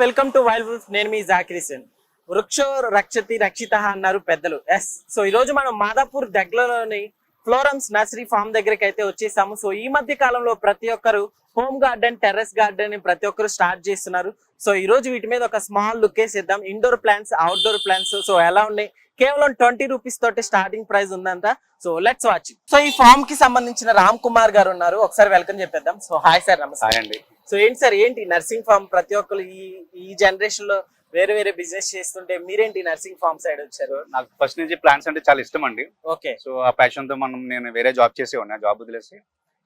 Welcome to wild wolf నేను మీ జాకిరిసన్ వృక్షో రక్షతి రక్షిత అన్నారు పెద్దలు. ఎస్ సో ఈ రోజు మనం మాదాపూర్ దగ్గరలోని ఫ్లోరమ్స్ నర్సరీ ఫామ్ దగ్గరికి అయితే వచ్చేసాము. సో ఈ మధ్య కాలంలో ప్రతి ఒక్కరు హోమ్ గార్డెన్ టెర్రస్ గార్డెన్ ప్రతి ఒక్కరు స్టార్ట్ చేస్తున్నారు. సో ఈ రోజు వీటి మీద ఒక స్మాల్ లుక్ వేసేద్దాం. Indoor plants outdoor plants so ఎలా ఉన్నాయి? కేవలం ట్వంటీ రూపీస్ తోటి స్టార్టింగ్ ప్రైస్ ఉందంట. సో లెట్స్ వాచ్ సో ఈ ఫామ్కి సంబంధించిన రామ్ కుమార్ గారు ఉన్నారు. ఒకసారి వెల్కమ్ చెప్పేద్దాం. సో హాయ్ సార్ నమస్తే. అండి. సో ఏంటి సార్ ఏంటి నర్సింగ్ ఫార్మ్ ప్రతి ఒక్కరు ఈ ఈ జనరేషన్లో వేరే వేరే బిజినెస్ చేస్తుంటే మీరేంటి నర్సింగ్ ఫార్మ్ సైడ్ వచ్చారు? నాకు ఫస్ట్ నుంచి ప్లాన్స్ అంటే చాలా ఇష్టం అండి. ఓకే సో ఆ ప్యాషన్తో మనం నేను వేరే జాబ్ చేసి ఉన్నా జాబ్ వదిలేసి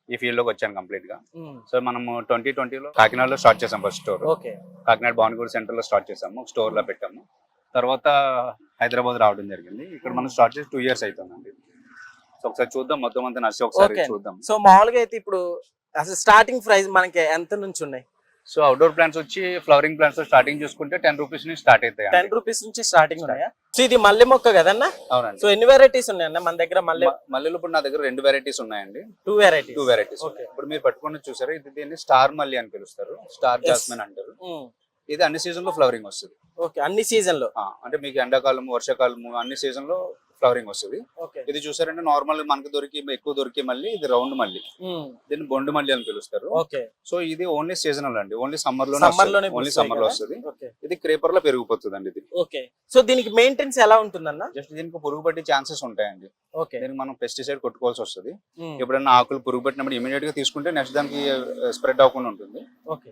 ఈ ఫీల్డ్లోకి వచ్చాను కంప్లీట్గా. సో మనము ట్వంటీ ట్వంటీలో కాకినాడలో స్టార్ట్ చేసాం first store okay Kakinada Bhanuguda సెంటర్లో స్టార్ట్ చేసాము స్టోర్లో పెట్టాము. తర్వాత హైదరాబాద్ రావడం జరిగింది. ఇక్కడ మనం స్టార్ట్ చేసి టూ ఇయర్స్ అవుతుందండి. సో ఒకసారి చూద్దాం మొత్తం అంతా నర్సి ఒకసారి. చూద్దాం. సో మామూలుగా అయితే ఇప్పుడు అసలు స్టార్టింగ్ ప్రైస్ మనకి ఎంత నుంచి ఉన్నాయి? సో అవుట్డోర్ ప్లాంట్స్ వచ్చి ఫ్లవరింగ్ ప్లాంట్స్ స్టార్టింగ్ చూసుకుంటే టెన్ రూపీస్ నుంచి స్టార్ట్ అవుతాయి టెన్ రూపీస్ నుంచి స్టార్టింగ్ ఉన్నాయా? సో ఇది మల్లె మొక్క కదన్నా? అవునండి. సో ఎన్ని వెరైటీస్ ఉన్నాయన్న మన దగ్గర మల్లె? మల్లెలు ఇప్పుడు నా దగ్గర రెండు వెరైటీస్ ఉన్నాయండి. Two varieties two varieties. ఇప్పుడు మీరు పట్టుకుని చూసారు? ఇది దీన్ని స్టార్ మల్లి అని పిలుస్తారు. స్టార్. జాస్మిన్ అంటారు. ఇది అన్ని సీజన్లో ఫ్లవరింగ్ వస్తుంది. ఓకే అన్ని సీజన్లో. అంటే మీకు ఎండాకాలము వర్షాకాలము అన్ని సీజన్లో ఫ్లవరింగ్ వస్తుంది. ఇది చూసారంటే నార్మల్ మనకి దొరికి ఎక్కువ దొరికి మళ్ళీ ఇది రౌండ్ మల్లి దీన్ని బొండు మల్లి అని పిలుస్తారు. సో ఇది ఓన్లీ సీజనల్ అండి. ఓన్లీ సమ్మర్లో ఓన్లీ సమ్మర్లో వస్తుంది. ఇది క్రేపర్లో పెరిగిపోతుంది అండి ఇది సో దీనికి మెయింటెనెన్స్ ఎలా ఉంటుందన్న? జస్ట్ దీనికి పురుగు పట్టే ఛాన్సెస్ ఉంటాయండి దీనికి మనం పెస్టిసైడ్ కొట్టుకోవాల్సి వస్తుంది. ఎప్పుడైనా ఆకులు పురుగు పట్టినప్పుడు ఇమీడియట్గా తీసుకుంటే నెక్స్ట్ దానికి స్ప్రెడ్ అవ్వకుండా ఉంటుంది. ఓకే.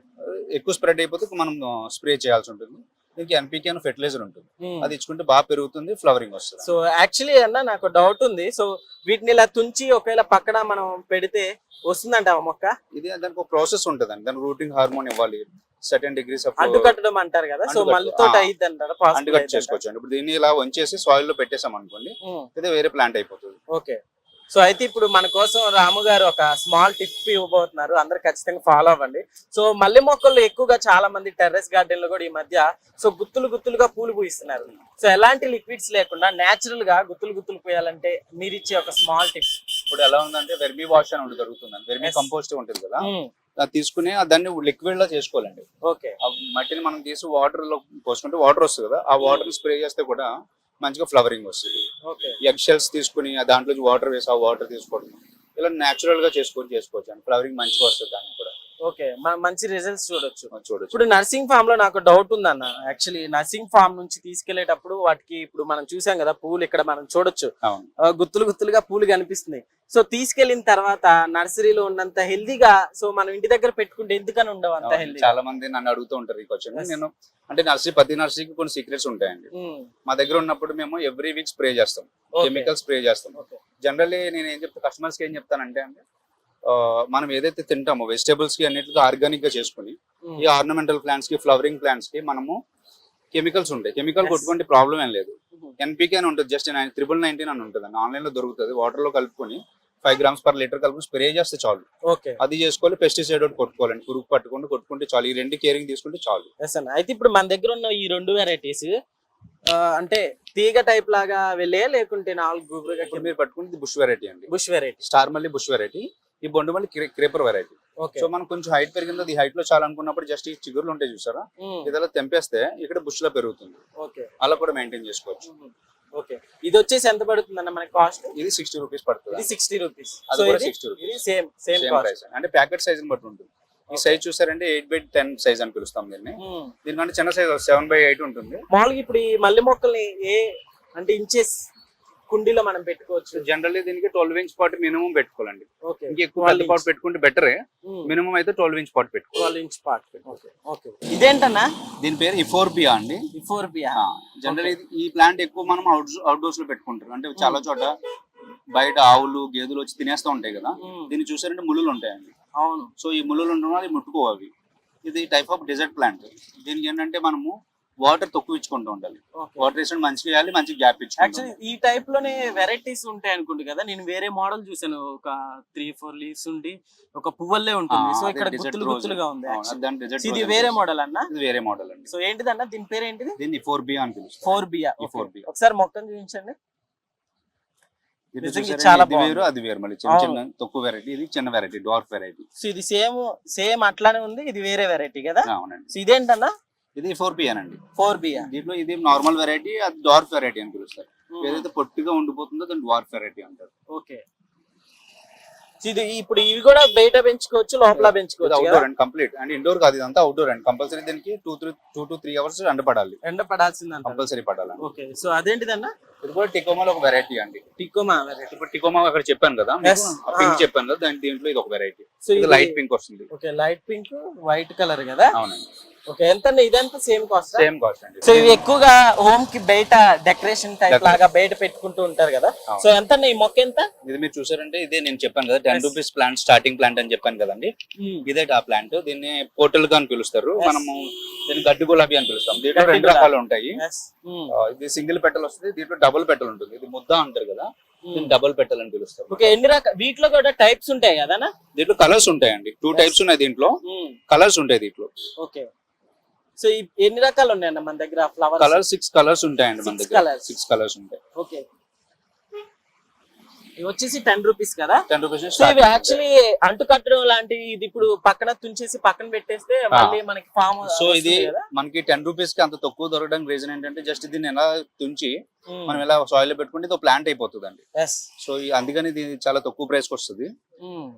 ఎక్కువ స్ప్రెడ్ అయిపోతే మనం స్ప్రే చేయాల్సి ఉంటుంది. దీనికి ఎన్పికే అని ఫెర్టిలైజర్ ఉంటుంది. అది ఇచ్చుకుంటే బాగా పెరుగుతుంది ఫ్లవరింగ్ వస్తుంది. సో యాక్చువల్లీ అన్న నాకు డౌట్ ఉంది. సో వీటిని ఇలా తుంచి ఒకవేళ పక్కన మనం పెడితే వస్తుందంట మొక్క? ఇది దానికి ఒక ప్రాసెస్ ఉంటుంది అండి దానికి రూటింగ్ హార్మోన్ ఇవ్వాలి. సర్టెన్ డిగ్రీస్ ఆఫ్ అడ్డు కట్టడం అంటారు కదా. సో అంటుకట్టు, మళ్ళీ తోట ఆ. అయ్యిద్ది అంటారా అంటుకట్ చేసుకోవచ్చు అండి. ఇప్పుడు దీన్ని ఇలా వంచేసి సాయిల్లో పెట్టేసాం అనుకోండి ఇది వేరే ప్లాంట్ అయిపోతుంది. ఓకే సో అయితే ఇప్పుడు మన కోసం రాము గారు ఒక స్మాల్ టిప్ ఇవ్వబోతున్నారు. అందరు ఖచ్చితంగా ఫాలో అవ్వండి. సో మల్లె మొక్కలు ఎక్కువగా చాలా మంది టెర్రస్ గార్డెన్లో కూడా ఈ మధ్య సో గుత్తులు గుత్తులుగా పూలు పూయిస్తున్నారు. సో ఎలాంటి లిక్విడ్స్ లేకుండా నేచురల్గా గుత్తులు గుత్తులు పూయాలంటే మీరు ఇచ్చే ఒక స్మాల్ టిప్. ఇప్పుడు ఎలా ఉందంటే వెర్మీ వాష్ అని ఒకటి దొరుకుతుంది వెర్మీ. కంపోస్ట్ ఉంటుంది కదా. అది తీసుకుని ఆ దాన్ని లిక్విడ్లో చేసుకోవాలండి. ఓకే ఆ మట్టిని మనం తీసి వాటర్లో పోసుకుంటే వాటర్ వస్తుంది కదా. ఆ వాటర్ స్ప్రే చేస్తే కూడా మంచిగా ఫ్లవరింగ్ వస్తుంది. షెల్స్ తీసుకుని దాంట్లో వాటర్ వేసి ఆ వాటర్ తీసుకోవడం. ఇలా నేచురల్గా చేసుకొని చేసుకోవచ్చు అండి. ఫ్లవరింగ్ మంచిగా వస్తుంది దానికి కూడా. ఓకే. మంచి రిజల్ట్స్ చూడొచ్చు. చూడొచ్చు. ఇప్పుడు నర్సింగ్ ఫామ్లో నాకు డౌట్ ఉందన్న. యాక్చువల్లీ నర్సింగ్ ఫామ్ నుంచి తీసుకెళ్ళేటప్పుడు వాటికి ఇప్పుడు మనం చూసాం కదా పూలు ఇక్కడ మనం చూడొచ్చు. గుత్తులు గుత్తులుగా పూలు కనిపిస్తున్నాయి. సో తీసుకెళ్ళిన తర్వాత నర్సరీలో ఉన్నంత హెల్దీగా సో మనం ఇంటి దగ్గర పెట్టుకుంటే ఎందుకని ఉండవు అంత. హెల్దీ చాలా మంది నన్ను అడుగుతూ ఉంటారు ఈ క్వశ్చన్. నేను అంటే నర్సరీ ప్రతి నర్సరీకి కొన్ని సీక్రెట్స్ ఉంటాయండి. మా దగ్గర ఉన్నప్పుడు మేము ఎవ్రీ వీక్ స్ప్రే చేస్తాం. కెమికల్ స్ప్రే చేస్తాం. జనరల్లీ నేను ఏం చెప్తా కస్టమర్స్కి ఏం చెప్తానంటే అంటే మనం ఏదైతే తింటామో వెజిటేబుల్స్కి అన్నిటికీ ఆర్గానిక్గా చేసుకుని ఈ ఆర్నమెంటల్ ప్లాంట్స్కి ఫ్లవరింగ్ ప్లాంట్స్కి మనము కెమికల్స్ ఉంటాయి కెమికల్. కొట్టుకుంటే ప్రాబ్లం ఏం లేదు. ఎన్పికే అని ఉంటుంది జస్ట్ నైన్ త్రిబుల్ నైన్టీన్ అని ఉంటుంది ఆన్లైన్లో దొరుకుతుంది. వాటర్లో కలుపుకొని ఫైవ్ గ్రామ్స్ పర్ లీటర్ కలుపుకొని స్ప్రే చేస్తే చాలు. ఓకే అది చేసుకోవాలి పెస్టిసైడ్ ఒకటి కొట్టుకోవాలండి. పురుగు పట్టుకుంటే కొట్టుకుంటే చాలు. ఈ రెండు కేరింగ్ తీసుకుంటే చాలు. అయితే ఇప్పుడు మన దగ్గర ఉన్న ఈ రెండు వెరైటీస్ అంటే తీగ టైప్ లాగా వెళ్ళే లేకుంటే నాలుగు మీరు పట్టుకుంటే బుష్ వెరైటీ అండి. బుష్ వెరైటీ స్టార్ మళ్ళీ బుష్ వెరైటీ ఈ బొండు మళ్ళీ క్రేపర్ వెరైటీ సో మనం కొంచెం హైట్ పెరిగిందో ఈ హైట్లో చాలా అనుకున్నప్పుడు జస్ట్ ఈ చిగురులు ఉంటాయి చూసారా? ఇదలా తెంపేస్తే ఇక్కడ బుష్లో పెరుగుతుంది అలా కూడా మెయింటైన్ చేసుకోవచ్చు. ఓకే ఇది వచ్చేసి ఎంత పడుతుంది అన్న మనకి కాస్ట్ ఇది సిక్స్టీ రూపీస్ ఇది పడుతుంది సిక్స్టీ రూపీస్ అది సో కూడా ఇది 60 rupees. ఇది same same same cost price అంటే ప్యాకెట్ సైజ్ బట్టి ఉంటుంది. ఈ సైజ్ చూసారంటే ఎయిట్ బై టెన్ సైజ్ అని పిలుస్తాం దీన్ని. దీనికంటే చిన్న సైజ్ సెవెన్ బై ఎయిట్ ఉంటుంది. మామూలుగా ఇప్పుడు ఈ మల్లె మొక్కల్ని ఏ అంటే ఇంచెస్ కుండీలో మనం పెట్టుకోవచ్చు. జనరల్లీ దీనికి ట్వెల్వ్ ఇంచ్ పాట్ మినిమం పెట్టుకోవాలండి. ఓకే ఇంకా ఎక్కువ పెద్ద పాట్ పెట్టుకుంటే బెటరే మినిమం అయితే ట్వెల్వ్ ఇంచ్ పాట్ పెట్టుకోవాలి ట్వెల్వ్ ఇంచ్ ఓకే ఇదేంటన్నా? దీని పేరు ఇఫోర్పియా అండి. బిఫోర్ బియా జనరల్ ఈ ప్లాంట్ ఎక్కువ మనం అవుట్ అవుట్డోర్స్లో పెట్టుకుంటారు. అంటే చాలా చోట బయట ఆవులు గేదెలు వచ్చి తినేస్తూ ఉంటాయి కదా. దీన్ని చూసారంటే ముళ్ళులు ఉంటాయండి. అవును. సో ఈ ముళ్ళులు ఉండడం వల్ల ఇవి ముట్టుకోవు అవి. ఇది టైప్ ఆఫ్ డెజర్ట్ ప్లాంట్ దీనికి ఏంటంటే మనము వాటర్ తక్కువ ఇచ్చుకుంటూ ఉండాలి. వాటర్ వేసిన మంచిగా వేయాలి మంచి గ్యాప్ ఇచ్చుకోవాలి యాక్చువల్లీ ఈ టైప్లోనే వెరైటీస్ ఉంటాయి అనుకుంటు కదా. నేను వేరే మోడల్ చూసాను ఒక త్రీ ఫోర్ లీవ్స్ ఉండి ఒక పువ్వులే ఉంటుంది. సో ఇక్కడ గుత్తులు గుత్తులుగా ఉంది actually. So ఇది వేరే మోడల్ అన్న? ఇది వేరే మోడల్ అండి. సో ఏంటిదన్న? దీని పేరు ఏంటిది దీన్ని ఫోర్ బి అని పిలుస్తారు. ఫోర్ బియా ఈ 4B. ఒకసారి మొక్కను చూపించండి. దీంట్లో నిజంగా చూసారా? చాలా ఇది బాగుంది. వేరు అది వేరు. మళ్ళీ చిన్న అవును. చిన్న తక్కువ వెరైటీ ఇది చిన్న వెరైటీ డార్క్ వెరైటీ సో ఇది సేమ్ సేమ్ అట్లానే ఉంది ఇది వేరే వెరైటీ కదా? అవునండి. సో ఇదేంటన్నా? ఇది ఫోర్ అండి ఫోర్ బియా దీంట్లో ఇది నార్మల్ వెరైటీ అది డార్క్ వెరైటీ అని పిలుస్తారు. ఏదైతే పొట్టిగా ఉండిపోతుందో దాన్ని డార్క్ వెరైటీ అంటారు. ఓకే. ఇది ఇప్పుడు ఇవి కూడా బయట పెంచుకోవచ్చు లోపల పెంచుకోవచ్చు outdoor? And complete and indoor కాదు ఇదంతా అవుట్డోర్ అండి కంపల్సరీ దీనికి two three two to three hours ఎండ పడాలి ఎండ పడాల్సిందంట కంపల్సరీ పడాలండి ఓకే. సో అదేంటిదన్నా? ఇది కూడా టికోమాలో ఒక వెరైటీ అండి. టికోమా వెరైటీ ఇప్పుడు టికోమా అక్కడ చెప్పాను కదా. పింక్. చెప్పాను కదా దాని దీంట్లో ఇది ఒక వెరైటీ సో ఇది ఇది లైట్ పింక్ వస్తుంది. Okay light pink white colour కదా? అవునండి. ఓకే ఎంత ఇదంతా సేమ్ కాస్ట్ సేమ్ కాస్ట్ అండి. సో ఇవి ఎక్కువగా హోమ్కి బయట డెకరేషన్ టైప్. లాగా బయట పెట్టుకుంటూ ఉంటారు కదా. సో ఎంత ఈ మొక్క ఎంత? ఇది మీరు చూసారంటే ఇదే నేను చెప్పాను కదా ten. Rupees plant starting plant అని చెప్పాను కదండి. ఇదే ఆ ప్లాంట్ దీన్ని పోర్టల్గా అని పిలుస్తారు. మనము దీన్ని గడ్డి గులాబీ అని పిలుస్తాం. దీంట్లో రెండు. రకాలు ఉంటాయి. Mm. ఆ, ఇది సింగిల్ పెటల్ వస్తుంది దీంట్లో డబుల్ పెటల్ ఉంటుంది. ఇది ముద్ద అంటారు కదా డబుల్ పెటల్ అని పిలుస్తారు. ఓకే ఎన్ని రకాల వీటిలో కూడా టైప్స్ ఉంటాయి కదా దీంట్లో కలర్స్ ఉంటాయండి. టూ. టైప్స్ ఉన్నాయి దీంట్లో. కలర్స్ ఉంటాయి దీంట్లో. ఓకే సో ఎన్ని రకాలు ఉన్నాయన్న మన దగ్గర? ఫ్లవర్స్ కలర్ సిక్స్ కలర్స్ ఉంటాయండి మన దగ్గర. సిక్స్ కలర్స్ ఉంటాయి. ఓకే ఇవి వచ్చేసి టెన్ రూపీస్ కదా? టెన్ రూపీస్ సో ఇవి యాక్చువల్లీ అంటు కట్టడం లాంటివి ఇది ఇప్పుడు పక్కన తుంచేసి పక్కన పెట్టేస్తే మళ్ళీ మనకి ఫామ్ సో ఇది మనకి టెన్ రూపీస్కి అంత తక్కువ దొరకడానికి రీజన్ ఏంటంటే జస్ట్ దీన్ని ఎలా తుంచి మనం ఎలా సాయిల్లో పెట్టుకుంటే ఇది ప్లాంట్ అయిపోతుంది అండి సో అందుకని ఇది చాలా తక్కువ ప్రైస్కి వస్తుంది.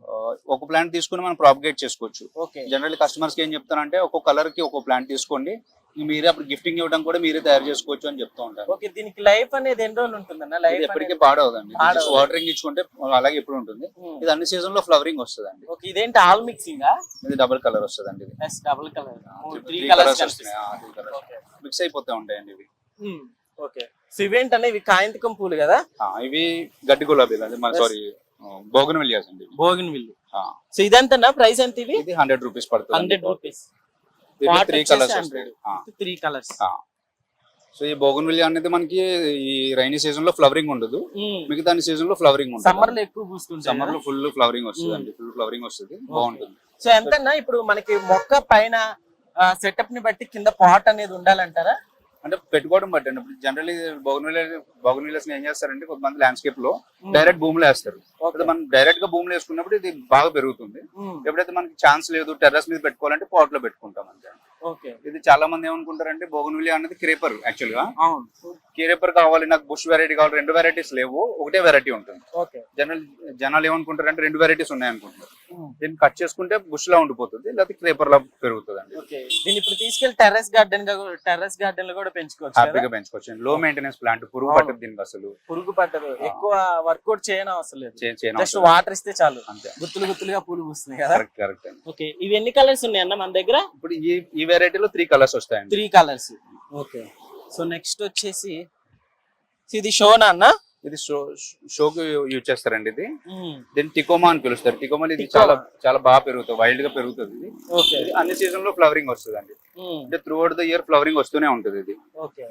ఆ, ఒక ప్లాంట్ తీసుకుని మనం ప్రాపగేట్ చేసుకోవచ్చు. జనరల్ కస్టమర్స్కి ఏం చెప్తానంటే ఒక్కొక్క కలర్కి ఒక్కొక్క ప్లాంట్ తీసుకోండి. మీరే అప్పుడు గిఫ్టింగ్ ఇవ్వడం కూడా మీరే తయారు చేసుకోవచ్చు అని చెప్తూ ఉంటారు. ఓకే దీనికి లైఫ్ అనేది ఎన్ని రోజులు ఉంటుందన్న? ఇది లైఫ్ ఎప్పటికీ పాడవదండి. పాడవదు. వాటరింగ్ ఇచ్చుకుంటే అలాగే ఎప్పుడు ఉంటుంది. ఇది అన్ని సీజన్లో ఫ్లవరింగ్ వస్తుంది అండి ఓకే ఇదేంటి ఆల్ మిక్సింగ్ ఇది డబుల్ కలర్ వస్తుంది అండి double colour three colours mix అయిపోతూ ఉంటాయండి ఇవి. ఓకే సో ఇవేంటనే ఇవి కాయంతికం పూలు కదా? ఇవి గడ్డి గులాబీలు అండి. సారీ బోగన్ విలియాస్ అండి. భోగిన్ విల్లు సో ఇదంతనా? ప్రైస్ ఎంత ఇవి? హండ్రెడ్ రూపీస్ పడుతుంది. హండ్రెడ్ రూపీస్ త్రీ కలర్స్ వస్తాయి ఆ, త్రీ కలర్స్ ఆ. సో ఈ బోగన్ విలియా అనేది మనకి ఈ రైనీ సీజన్లో ఫ్లవరింగ్ ఉండదు. మిగతా సీజన్లో ఫ్లవరింగ్ ఉంటుంది సమ్మర్లో ఎక్కువ సమ్మర్? లో ఫుల్ ఫ్లవరింగ్ వస్తుంది అండి ఫుల్ ఫ్లవరింగ్ వస్తుంది. బాగుంటుంది. సో ఎంతన్నా ఇప్పుడు మనకి మొక్క పైన సెటప్ని బట్టి కింద పాట్ అనేది ఉండాలంటారా? అంటే పెట్టుకోవడం బట్టి అండి. ఇప్పుడు జనరల్లీ బోగన్ బోగన్ విలియస్ ఏం చేస్తారంటే కొంతమంది ల్యాండ్స్కేప్లో డైరెక్ట్ భూమిలో వేస్తారు. మనం డైరెక్ట్గా భూమిలో వేసుకున్నప్పుడు ఇది బాగా పెరుగుతుంది. ఎప్పుడైతే మనకి ఛాన్స్ లేదు టెర్రస్ మీద పెట్టుకోవాలంటే పాట్లో పెట్టుకుంటాం అంతే ఇది చాలా మంది ఏమనుకుంటారంటే బోగన్ విలియా అనేది క్రేపర్ యాక్చువల్గా. క్రేపర్ కావాలి నాకు బుష్ వెరైటీ కావాలి రెండు వెరైటీస్ లేవు ఒకటే వెరైటీ ఉంటుంది. జనరల్ జనాలు ఏమనుకుంటారంటే రెండు వెరైటీస్ ఉన్నాయి అనుకుంటారు దీన్ని కట్ చేసుకుంటే బుష్ లా ఉండిపోతుంది లేకపోతే క్రేపర్ లా పెరుగుతుంది అండి ఓకే దీన్ని ఇప్పుడు తీసుకెళ్ళి టెర్రస్ గార్డెన్ టెర్రస్ గార్డెన్లో కూడా పెంచుకోవచ్చు? హ్యాపీగా పెంచుకోవచ్చు. లో మెయింటెనెన్స్ ప్లాంట్ పురుగు. పట్టదు దీనికి అసలు. పురుగు పట్టదు. ఎక్కువ వర్కౌట్ చేయని అవసరం లేదు. జస్ట్ వాటర్ ఇస్తే చాలు. అంతే. గుత్తులు గుత్తులుగా పూలు పూస్తుంది కదా? కరెక్ట్ కరెక్ట్ ఓకే ఇవి ఎన్ని కలర్స్ ఉన్నాయన్న మన దగ్గర? ఇప్పుడు ఈ ఈ వెరైటీలో త్రీ కలర్స్ వస్తాయండి. Three colours. Okay so next వచ్చేసి ఇది షోనా అన్న? ఇది షో షోకి యూజ్ చేస్తారండి ఇది. దీన్ని టికోమా అని పిలుస్తారు. టికోమా ఇది. చాలా చాలా బాగా పెరుగుతుంది వైల్డ్గా పెరుగుతుంది ఇది. అన్ని సీజన్లో ఫ్లవరింగ్ వస్తుంది అండి అంటే throughout the year flowering వస్తూనే ఉంటుంది ఇది. ఓకే.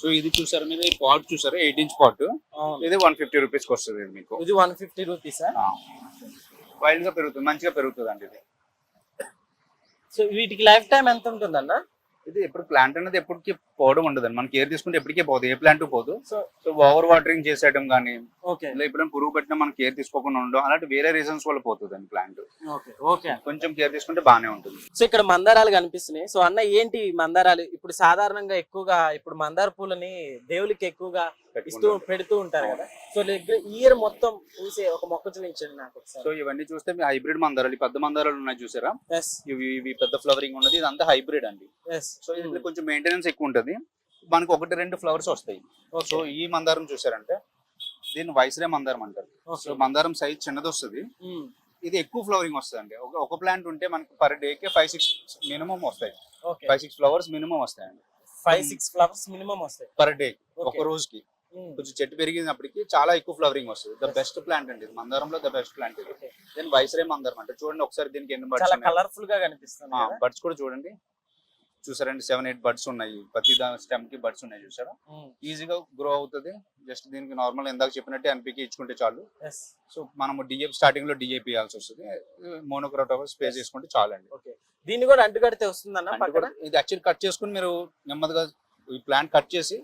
సో ఇది చూసారు మీరు? ఈ పాట్ చూసారు? ఎయిట్ ఇంచ్ పాట్ ఇది వన్ ఫిఫ్టీ రూపీస్కి వస్తుంది ఇది మీకు. ఇది వన్ ఫిఫ్టీ రూపీసా వైల్డ్గా పెరుగుతుంది మంచిగా పెరుగుతుంది అండి ఇది. సో వీటికి లైఫ్ టైం ఎంత ఉంటుందన్న? ఇది ఎప్పుడు ప్లాంట్ అనేది ఎప్పటికీ పోవడం ఉండదు మనం కేర్ తీసుకుంటే ఎప్పటికీ పోదు. ఏ ప్లాంట్ పోదు. సో సో ఓవర్ వాటరింగ్ చేసేయడం కానీ ఓకే ఇలా ఎప్పుడైనా పురుగు పెట్టినా మనం కేర్ తీసుకోకుండా ఉండడం అలాంటి వేరే రీజన్స్ వల్ల పోతుంది అండి ప్లాంట్ ఓకే ఓకే కొంచెం కేర్ తీసుకుంటే బాగానే ఉంటుంది. సో ఇక్కడ మందారాలు కనిపిస్తున్నాయి. సో అన్న ఏంటి ఈ మందారాలు? ఇప్పుడు సాధారణంగా ఎక్కువగా ఇప్పుడు మందార పూలని దేవులకి ఎక్కువగా ఇస్తూ పెడుతూ ఉంటారు కదా. సో ఇయర్ మొత్తం పూసే ఒక మొక్క చూపించండి నాకు సో ఇవన్నీ చూస్తే మీ హైబ్రిడ్ మందారాలు పెద్ద మందారాలు ఉన్నాయి చూసారా? ఇవి ఇవి పెద్ద ఫ్లవరింగ్ ఉన్నది. ఇదంతా హైబ్రిడ్ అండి. సో ఇది కొంచెం మెయింటెనెన్స్ ఎక్కువ ఉంటుంది. మనకు ఒకటి రెండు ఫ్లవర్స్ వస్తాయి. సో ఈ మందారం చూసారంటే దీన్ని వైస్రే మందారం అంటారు. సో మందారం సైజ్ చిన్నది వస్తుంది ఇది ఎక్కువ ఫ్లవరింగ్ వస్తుంది అండి ఒక ఒక ప్లాంట్ ఉంటే మనకి పర్ డే కి ఫైవ్ సిక్స్ మినిమం వస్తాయి. ఫైవ్ సిక్స్ ఫ్లవర్స్ మినిమం వస్తాయండి. ఫైవ్ సిక్స్ ఫ్లవర్స్ మినిమం వస్తాయి. పర్ డే ఒక. రోజుకి. కొంచెం చెట్టు పెరిగినప్పటికి చాలా ఎక్కువ ఫ్లవరింగ్ వస్తుంది. ద బెస్ట్ ప్లాంట్ అండి ఇది. మందారంలో ద బెస్ట్ ప్లాంట్ ఇది. దీని వైస్రే మందారం అంటే. చూడండి ఒకసారి దీనికి ఎన్ని బర్డ్స్ చాలా కలర్ఫుల్గా కనిపిస్తుంది కదా? బర్డ్స్ కూడా చూడండి. చూసారండి సెవెన్ ఎయిట్ బర్డ్స్ ఉన్నాయి. ప్రతి స్టెమ్కి బర్డ్స్ ఉన్నాయి చూసారా? ఈజీగా గ్రో అవుతుంది. జస్ట్ దీనికి నార్మల్ ఇందాక చెప్పినట్టే ఎన్పికి ఇచ్చుకుంటే చాలు. సో మనము డిఏ స్టార్టింగ్లో డిఏపి ఇవ్వాల్సి వస్తుంది. మోనోక్రాట్ అవర్ స్పే చేసుకుంటే చాలు అండి ఓకే దీన్ని కూడా అంటుకడితే వస్తుందన్న ఇది యాక్చువల్ కట్ చేసుకుని మీరు నెమ్మదిగా ఈ ప్లాంట్ కట్ చేసి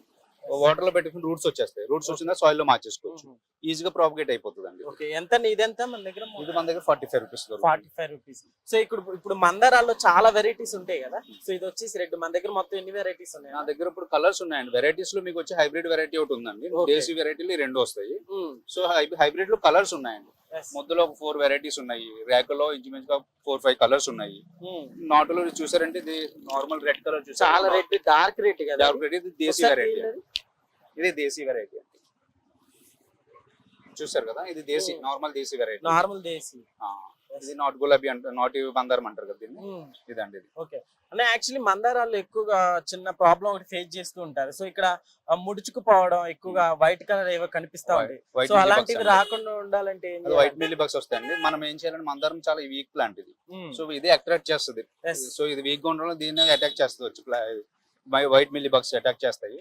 వాటర్లో పెట్టుకుని రూట్స్ వచ్చేస్తాయి. రూట్స్ వచ్చిందా సాయిల్లో మార్చేసుకోవచ్చు. ఈజీగా ప్రాపగేట్ అయిపోతుంది అండి ఓకే ఎంత ఇదెంత మన దగ్గర ఇది మన దగ్గర forty five rupees forty five rupees so ఇక్కడ ఇప్పుడు మందారాల్లో చాలా వెరైటీస్ ఉంటాయి కదా? సో ఇది వచ్చేసి రెడ్ మన దగ్గర మొత్తం ఎన్ని వెరైటీస్ ఉన్నాయి? నా దగ్గర ఇప్పుడు కలర్స్ ఉన్నాయండి. వెరైటీస్లో మీకు వచ్చి హైబ్రిడ్ వెరైటీ ఒకటి ఉందండి. దేశీ వెరైటీలు రెండు వస్తాయి. సో హైబ్రిడ్లో కలర్స్ ఉన్నాయండి. ముద్దులో ఒక ఫోర్ వెరైటీస్ ఉన్నాయి. ర్యాకులో ఇంచుమించుగా ఫోర్ ఫైవ్ కలర్స్ ఉన్నాయి. నాటులో చూసారంటే ఇది నార్మల్ రెడ్ కలర్ చూసారు. చాలా రెడ్ డార్క్ రెడ్ కదా? డార్క్ రెడ్ ఇది దేశీ వెరైటీ. ఇది దేశీ వెరైటీ చూసారు కదా? ఇది desi. Normal desi variety normal desi. ఇది నాట్ గులాబీ అంటారు నాటి బందారం అంటారు కదా దీన్ని? ఇదండి ఇది. ఓకే. అంటే యాక్చువల్లీ మందారాలు ఎక్కువగా చిన్న ప్రాబ్లం ఒకటి ఫేస్ చేస్తూ ఉంటారు. సో ఇక్కడ ముడుచుకుపోవడం ఎక్కువగా వైట్ కలర్ ఏవో కనిపిస్తా ఉంటాయి వైట్ సో అలాంటివి రాకుండా ఉండాలంటే వైట్ మిల్లీ బగ్స్ వస్తాయండి. మనం ఏం చేయాలంటే మందారం చాలా వీక్ ప్లాంట్ ఇది? సో ఇది అట్రాక్ట్ చేస్తుంది. సో ఇది వీక్గా ఉండడం దీన్ని అటాక్ చేస్తుంది వచ్చి. వైట్ మిల్లీ బగ్స్ అటాక్ చేస్తాయి.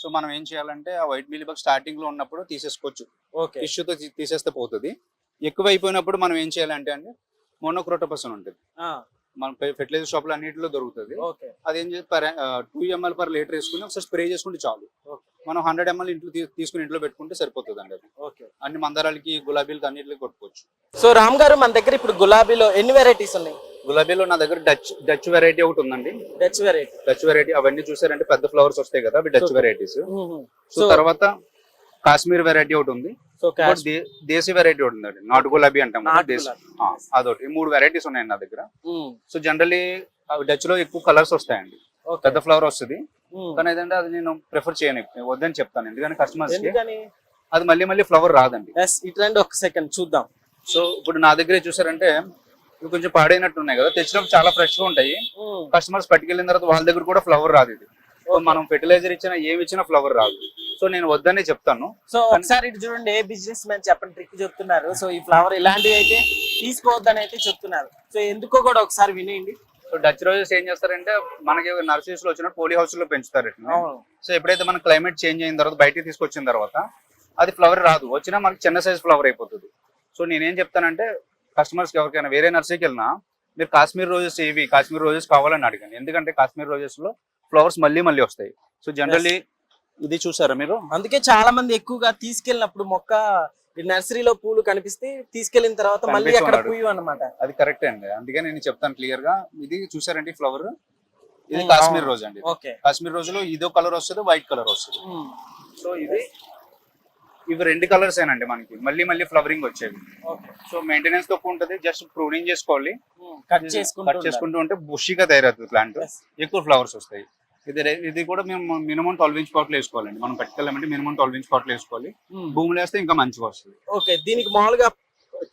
సో మనం ఏం చేయాలంటే ఆ వైట్ మిల్లీ బగ్ స్టార్టింగ్లో ఉన్నప్పుడు తీసేసుకోవచ్చు. టిష్యూతో తీసేస్తే పోతుంది. ఎక్కువ అయిపోయినప్పుడు మనం ఏం చేయాలంటే అండి మోనోక్రోటోపస్ అని ఉంటుంది. ఆ, మన ఫెర్టిలైజర్ షాప్లో అన్నింటిలో దొరుకుతుంది. ఓకే అది ఏం చేసి టూ ఎంఎల్ పర్ లీటర్ వేసుకుని ఒకసారి స్ప్రే చేసుకుంటే చాలు. మనం హండ్రెడ్ ఎంఎల్ ఇంట్లో తీసుకుని ఇంట్లో పెట్టుకుంటే సరిపోతుంది అండి అది. ఓకే అన్ని మందారాలకి గులాబీలకి అన్నిటికి కొట్టుకోవచ్చు. సో రామ్ గారు మన దగ్గర ఇప్పుడు గులాబీలో ఎన్ని వెరైటీస్ ఉన్నాయి? గులాబీలో నా దగ్గర డచ్ డచ్ వెరైటీ ఒకటి ఉందండి. Dutch variety. డచ్ వెరైటీ అవన్నీ చూసారంటే పెద్ద ఫ్లవర్స్ వస్తాయి కదా అవి డచ్. వెరైటీస్. సో తర్వాత కాశ్మీర్ వెరైటీ ఒకటి ఉంది. సో దేశీ వెరైటీ ఒకటి ఉందండి. నాటు గులాబీ అంటాం అదొకటి. మూడు వెరైటీస్ ఉన్నాయండి నా దగ్గర. సో జనరలీ డచ్లో ఎక్కువ కలర్స్ వస్తాయండి. పెద్ద ఫ్లవర్ వస్తుంది. కానీ ఏదంటే అది నేను ప్రిఫర్ చేయను. వద్దని చెప్తాను. ఎందుకంటే కస్టమర్స్ అది మళ్ళీ మళ్ళీ ఫ్లవర్ రాదండి. ఇట్లాంటి ఒక సెకండ్ చూద్దాం. సో ఇప్పుడు నా దగ్గర చూసారంటే ఇవి కొంచెం పాడైనట్టు ఉన్నాయి కదా. తెచ్చినప్పుడు చాలా ఫ్రెష్గా ఉంటాయి. కస్టమర్స్ పట్టుకెళ్ళిన తర్వాత వాళ్ళ దగ్గర కూడా ఫ్లవర్ రాదు ఇది. సో మనం ఫెర్టిలైజర్ ఇచ్చినా ఏమి ఇచ్చినా ఫ్లవర్ రాదు. సో నేను వద్దనే చెప్తాను. సో ఒకసారి ఇటు చూడండి ఏ బిజినెస్ మ్యాన్ చెప్పండి ట్రిక్ చెప్తున్నారు. సో ఈ ఫ్లవర్ ఇలాంటివి అయితే తీసుకోవద్దని అయితే చెప్తున్నారు. సో ఎందుకో కూడా ఒకసారి వినేయండి. సో డచ్ రోజెస్ ఏం చేస్తారంటే మనకి నర్సరీస్లో వచ్చిన పోలీ హౌస్లో పెంచుతారు సో ఎప్పుడైతే మన క్లైమేట్ చేంజ్ అయిన తర్వాత బయటికి తీసుకొచ్చిన తర్వాత అది ఫ్లవర్ రాదు. వచ్చినా మనకి చిన్న సైజ్ ఫ్లవర్ అయిపోతుంది. సో నేనేం చెప్తానంటే కస్టమర్స్కి ఎవరికైనా వేరే నర్సరీకి వెళ్ళినా మీరు కాశ్మీర్ రోజెస్ ఏవి కాశ్మీర్ రోజెస్ కావాలని అడిగాను ఎందుకంటే కాశ్మీర్ రోజెస్లో ఫ్లవర్స్ మళ్ళీ మళ్ళీ వస్తాయి. సో జనరల్లీ ఇది చూసారా మీరు? అందుకే చాలా మంది ఎక్కువగా తీసుకెళ్ళినప్పుడు మొక్క నర్సరీలో పూలు కనిపిస్తే తీసుకెళ్ళిన తర్వాత మళ్ళీ అక్కడ. పూయు అన్నమాట. అది కరెక్ట్ అండి. అందుకే నేను చెప్తాను క్లియర్గా. ఇది చూసారండి ఫ్లవర్ ఇది ఉమ్, కాశ్మీర్. రోజ్ అండి ఓకే. కాశ్మీర్ రోజులో ఇదో కలర్ వస్తుంది వైట్ కలర్ వస్తుంది. సో ఇది? ఇవి రెండు కలర్స్ ఏనండి మనకి. మళ్ళీ మళ్ళీ ఫ్లవరింగ్ వచ్చేవి. సో మెయింటెనెన్స్ తక్కువ ఉంటుంది జస్ట్ ప్రూనింగ్ చేసుకోవాలి. కట్ చేసుకుంటూ కట్ చేసుకుంటూ ఉంటే బుషిగా తయారవుతుంది ప్లాంట్. ఎక్కువ ఫ్లవర్స్ వస్తాయి. ఇది రె- ఇది కూడా మేము మినిమం ట్వెల్వ్ ఇంచ్ పాట్లు వేసుకోవాలండి. మనం పెట్టుకెళ్ళామంటే మినిమం ట్వెల్వ్ ఇంచ్ పాట్లు వేసుకోవాలి. భూమిలో వేస్తే ఇంకా మంచిగా వస్తుంది. ఓకే దీనికి మామూలుగా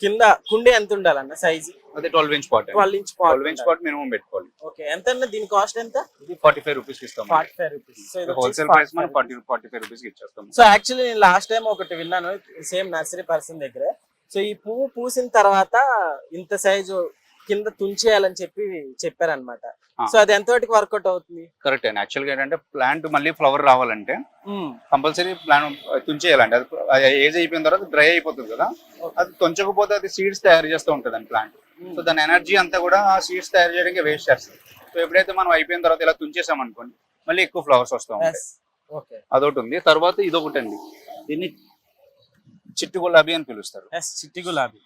కింద కుండే ఎంత ఉండాలన్న సైజు అదే twelve inch pot twelve inch twelve inch pot minimum పెట్టుకోవాలి. ఓకే ఎంత అన్న దీని కాస్ట్ ఎంత? ఇది ఫార్టీ ఫైవ్ రూపీస్ ఇస్తాం forty five rupees. Wholesale price మనం 45 ఫార్టీ ఫార్టీ ఫైవ్ రూపీస్ ఇచ్చేస్తాం. సో యాక్చువల్లీ నేను లాస్ట్ టైం ఒకటి విన్నాను సేమ్ నర్సరీ పర్సన్ దగ్గర. సో ఈ పువ్వు పూసిన తర్వాత ఇంత సైజు కింద తుంచేయాలని చెప్పి చెప్పారనమాట. సో అది ఎంతవరకు వర్కౌట్ అవుతుంది? కరెక్ట్ అండి. యాక్చువల్గా ఏంటంటే ప్లాంట్ మళ్ళీ ఫ్లవర్ రావాలంటే కంపల్సరీ ప్లాన్ తుంచేయాలండి. అది ఏజ్ అయిపోయిన తర్వాత డ్రై అయిపోతుంది కదా. అది తుంచకపోతే అది సీడ్స్ తయారు చేస్తూ ఉంటుంది అండి ప్లాంట్ సో దాని ఎనర్జీ అంతా కూడా ఆ సీడ్స్ తయారు చేయడానికి వేస్ట్ చేస్తుంది సో ఎప్పుడైతే మనం అయిపోయిన తర్వాత ఇలా తుంచేసాం అనుకోండి మళ్ళీ ఎక్కువ ఫ్లవర్స్ వస్తూ అదొకటి ఉంది. తర్వాత ఇదొకటి అండి దీన్ని చిట్టు గులాబీ అని పిలుస్తారు. చిట్టి గులాబీ.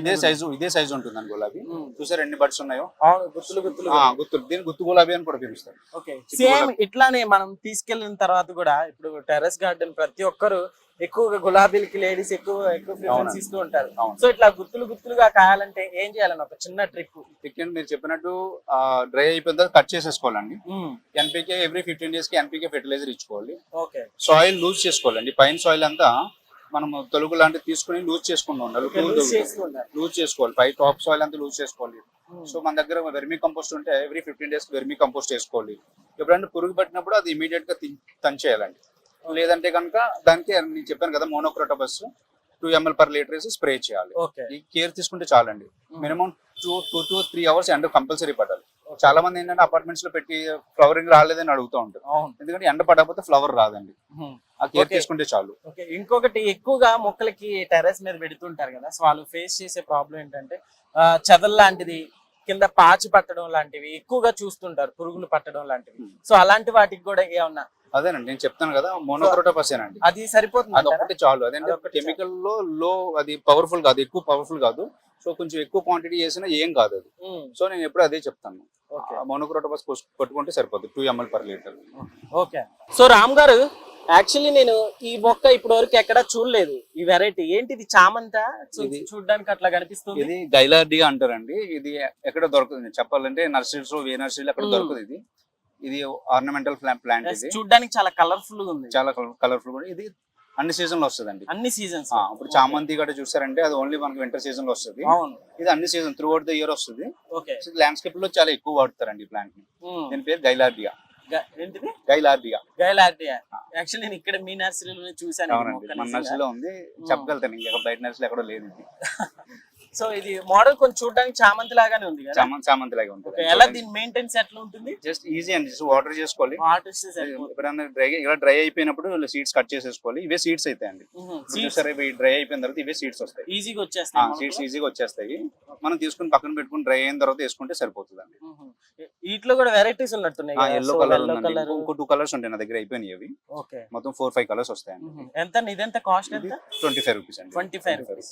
ఇదే సైజు ఇదే సైజు ఉంటుందండి గులాబీ. ఉమ్. చూసారు ఎన్ని బడ్స్ ఉన్నాయో? గుత్తులు గుత్తులు. గుత్తులు. దీన్ని గుత్తు గులాబీ అని కూడా పిలుస్తారు. సేమ్. ఇట్లానే మనం తీసుకెళ్ళిన తర్వాత కూడా ఇప్పుడు టెర్రస్ గార్డెన్ ప్రతి ఒక్కరు ఎక్కువగా గులాబీలకి లేడీస్ ఎక్కువ ఎక్కువ ప్రిఫరెన్స్. ఇస్తూ ఉంటారు. సో ఇట్లా గుత్తులు గుత్తులుగా కాయాలంటే ఏం చేయాలని ఒక చిన్న ట్రిక్ చికెన్ మీరు చెప్పినట్టు డ్రై అయిపోయిన తర్వాత కట్ చేసేసుకోవాలండి. ఎన్పీకే ఎవ్రీ ఫిఫ్టీన్ డేస్కి ఎన్పీకే ఫెర్టిలైజర్ ఇచ్చుకోవాలి. ఓకే సాయిల్ లూజ్ చేసుకోవాలండి. పైన సాయిల్ అంతా మనం తొలుగు లాంటివి తీసుకుని లూజ్ చేసుకుంటూ ఉండాలి. లూజ్ చేసుకోవాలి. పై టాప్ సాయిల్ అంతా లూజ్ చేసుకోవాలి. సో మన దగ్గర వెర్మీ కంపోస్ట్ ఉంటే every fifteen days vermicompost వేసుకోవాలి ఎప్పుడంటే పురుగు పట్టినప్పుడు అది ఇమీడియట్గా తంచేయాలండి. లేదంటే కనుక దానికి నేను చెప్పాను కదా monocrotophos two ML per litre వేసి స్ప్రే చేయాలి. ఈ కేర్ తీసుకుంటే చాలండి. Minimum two two to three hours ఎండ కంపల్సరీ పడాలి చాలా మంది ఏంటంటే అపార్ట్మెంట్స్లో పెట్టి ఫ్లవరింగ్ రాలేదని అడుగుతూ ఉంటారు. అవును. ఎందుకంటే ఎండ పడకపోతే ఫ్లవర్ రాదండి. ఆ కేర్. తీసుకుంటే చాలు. ఇంకొకటి ఎక్కువగా మొక్కలకి టెర్రస్ మీద పెడుతుంటారు కదా సో వాళ్ళు ఫేస్ చేసే ప్రాబ్లం ఏంటంటే చెదలు లాంటిది కింద పాచి పట్టడం లాంటివి ఎక్కువగా చూస్తుంటారు పురుగులు పట్టడం లాంటివి. సో అలాంటి వాటికి కూడా ఏమన్నా అదేనండి నేను చెప్తాను కదా మోనోక్రోటోపస్ అండి. అది సరిపోతుంది అది ఒకటి చాలు. అదేంటే అదొకటి కెమికల్లో లో అది పవర్ఫుల్ కాదు ఎక్కువ పవర్ఫుల్ కాదు. సో కొంచెం ఎక్కువ క్వాంటిటీ చేసినా ఏం కాదు అది. సో నేను ఎప్పుడు అదే చెప్తాను. మోనోక్రోటోపస్ కొట్టుకుంటే సరిపోతుంది two ML per litre okay. So Ram garu actually నేను ఈ మొక్క ఇప్పటి వరకు ఎక్కడ చూడలేదు ఈ వెరైటీ ఏంటి ఇది చామంతా చూడ్డానికి అట్లా కనిపిస్తుంది? ఇది గైలార్డియా అంటారండి. ఇది ఎక్కడ దొరకదు చెప్పాలంటే నర్సరీస్లో ఏ నర్సరీలో అక్కడ. దొరకదు ఇది. ఇది ఆర్నమెంటల్ ప్లాంట్ ఇది. చూడ్డానికి చాలా కలర్ఫుల్గా ఉంది. చాలా కలర్ఫుల్ కూడా. ఇది అన్ని సీజన్లో వస్తుందండి. అన్ని సీజన్స్ ఆ, ఇప్పుడు చామంతి కూడా చూసారంటే అది ఓన్లీ మనకి వింటర్ సీజన్లో వస్తుంది. అవును. ఇది అన్ని season throughout the year వస్తుంది. ఓకే. ల్యాండ్స్కేప్లో చాలా ఎక్కువ వాడతారండి ఈ ప్లాంట్ని. దీని పేరు గైలార్డియా. గైలార్డియా. గైలార్డియా. యాక్చువల్లీ నేను ఇక్కడ మీ చూసాను మన. నర్సరీలో ఉంది. చెప్పగలుగుతాను. ఇంకా బయట నర్సరీలో ఎక్కడో లేదు సో ఇది మోడల్ కొంచెం చూడడానికి చామంతి లాగానే ఉంది కదా? చామంతి చామంతి లాగా ఓకే ఎలా ఉంటుంది దీని మెయింటెనెన్స్ ఎట్లా ఉంటుంది? జస్ట్ ఈజీ అండి జస్ట్ వాటర్ చేసుకోవాలి. ఆర్టిస్ట్ ఎప్పుడైనా డ్రై ఇలా డ్రై అయిపోయినప్పుడు సీడ్స్ కట్ చేసేసుకోవాలి. ఇవే సీడ్స్ అయితే అండి చూసారా ఇవి డ్రై అయిపోయిన తర్వాత ఇవే సీడ్స్ వస్తాయి. ఈజీగా వచ్చేస్తాయి సీడ్స్ ఈజీగా వచ్చేస్తాయి. మనం తీసుకుని పక్కన పెట్టుకుని డ్రై అయిన తర్వాత వేసుకుంటే సరిపోతుంది అండి వీటిలో కూడా వెరైటీస్ ఉన్నట్టున్నాయి ఎల్లో కలర్ కలర్ ఇంకో టూ కలర్స్ ఉంటాయి నా దగ్గర అయిపోయినాయి అవి. మొత్తం ఫోర్ ఫైవ్ కలర్స్ వస్తాయండి. ఎంత ఇదెంత కాస్ట్ ఎంత? ట్వంటీ ఫైవ్ రూపీస్ అండి ట్వంటీ ఫైవ్ రూపీస్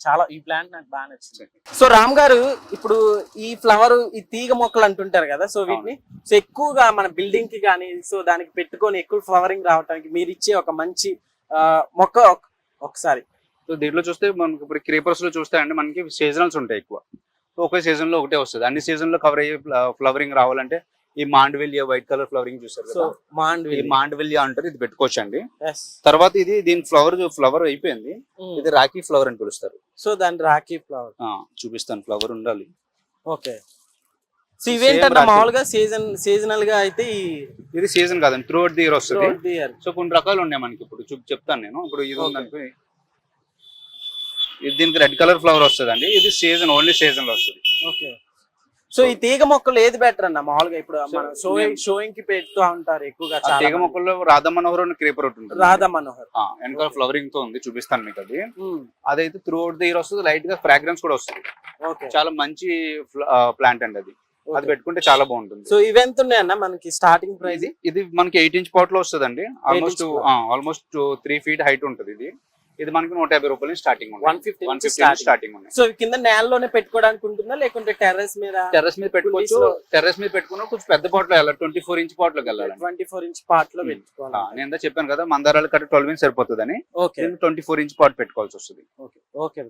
చాలా ఈ ప్లాంట్ నాకు బాగా నచ్చింది. సో రామ్ గారు ఇప్పుడు ఈ ఫ్లవర్ ఈ తీగ మొక్కలు అంటుంటారు కదా సో వీటిని సో ఎక్కువగా మన బిల్డింగ్కి కానీ సో దానికి పెట్టుకొని ఎక్కువ ఫ్లవరింగ్ రావడానికి మీరు ఇచ్చే ఒక మంచి మొక్క ఒక- ఒకసారి సో దీంట్లో చూస్తే మనకి ఇప్పుడు క్రీపర్స్లో చూస్తే అండి మనకి సీజనల్స్ ఉంటాయి ఎక్కువ. ఒకే సీజన్లో ఒకటే వస్తుంది. అన్ని సీజన్లో కవర్ అయ్యే ఫ్లవరింగ్ రావాలంటే ఈ మాండవిలియా వైట్ కలర్ ఫ్లవరింగ్ చూసారు సో కదా? మాండ్ ఈ మాండవిలియా అంటారు ఇది పెట్టుకోవచ్చు అండి తర్వాత ఇది దీని ఫ్లవర్ ఫ్లవర్ అయిపోయింది. ఇది రాఖీ ఫ్లవర్ అని పిలుస్తారు. సో దాని రాఖీ ఫ్లవర్. ఆ, చూపిస్తాను ఫ్లవర్ ఉండాలి. ఓకే. సో రాఖీ. మామూలుగా సీజన్ సీజనల్గా అయితే ఈ ఇది సీజన్ కాదండి త్రూ అవుట్ ది ఇయర్ వస్తుంది. throughout the year. సో కొన్ని రకాలు ఉన్నాయి మనకి ఇప్పుడు చూపి చెప్తాను నేను. ఇప్పుడు ఇది Okay. ఉందనుకో ఇది దీనికి రెడ్ కలర్ ఫ్లవర్ వస్తుంది అండి ఇది సీజన్ ఓన్లీ సీజన్లో వస్తుంది. ఓకే. సో ఈ తీగ మొక్కలు ఏది బెటర్ అన్న? మామూలుగా ఇప్పుడు మనం షోయింగ్ షోయింగ్కి పెడుతూ ఉంటారు ఎక్కువగా తీగ. మొక్కల్లో రాధా మనోహర్ అని క్రీపర్ ఒకటి ఉంటుంది. రాధా మనోహర్. వెనకాల ఫ్లవరింగ్తో ఉంది చూపిస్తాను మీకు అది. అదైతే త్రూ అవుట్ ది ఇయర్ వస్తుంది లైట్గా ఫ్రాగ్రెన్స్ కూడా వస్తుంది. ఓకే. చాలా మంచి ప్లాంట్ అండి అది. అది పెట్టుకుంటే చాలా బాగుంటుంది. సో ఇవి ఎంత ఉన్నాయన్న మనకి స్టార్టింగ్ ప్రైస్ ఇది మనకి ఎయిట్ ఇంచ్ పాట్లో వస్తుంది అండి almost. Almost three feet height ఉంటుంది ఇది. ఇది మనకి నూట యాభై రూపాయలు starting one fifty one fifty starting ఉన్నాయి. సో కింద నేలలోనే పెట్టుకోవడానికి ఉంటుందా? లేకుంటే టెర్రస్ మీద టెర్రస్ మీద పెట్టుకోవచ్చు. టెర్రస్ మీద పెట్టుకున్న కొంచెం పెద్ద పాట్లో వెళ్ళాలి. ట్వంటీ ఫోర్ ఇంచ్ పాట్లోకి వెళ్ళాలి ట్వంటీ ఫోర్ ఇంచ్ పార్ట్లో. పెట్టుకోవాలి నేను చెప్పాను కదా మందారాలు కట్ట ట్వెల్వ్ ఇంచ్ సరిపోతుందని. Okay twenty four inch pot పెట్టుకోవాల్సి వస్తుంది. Okay okay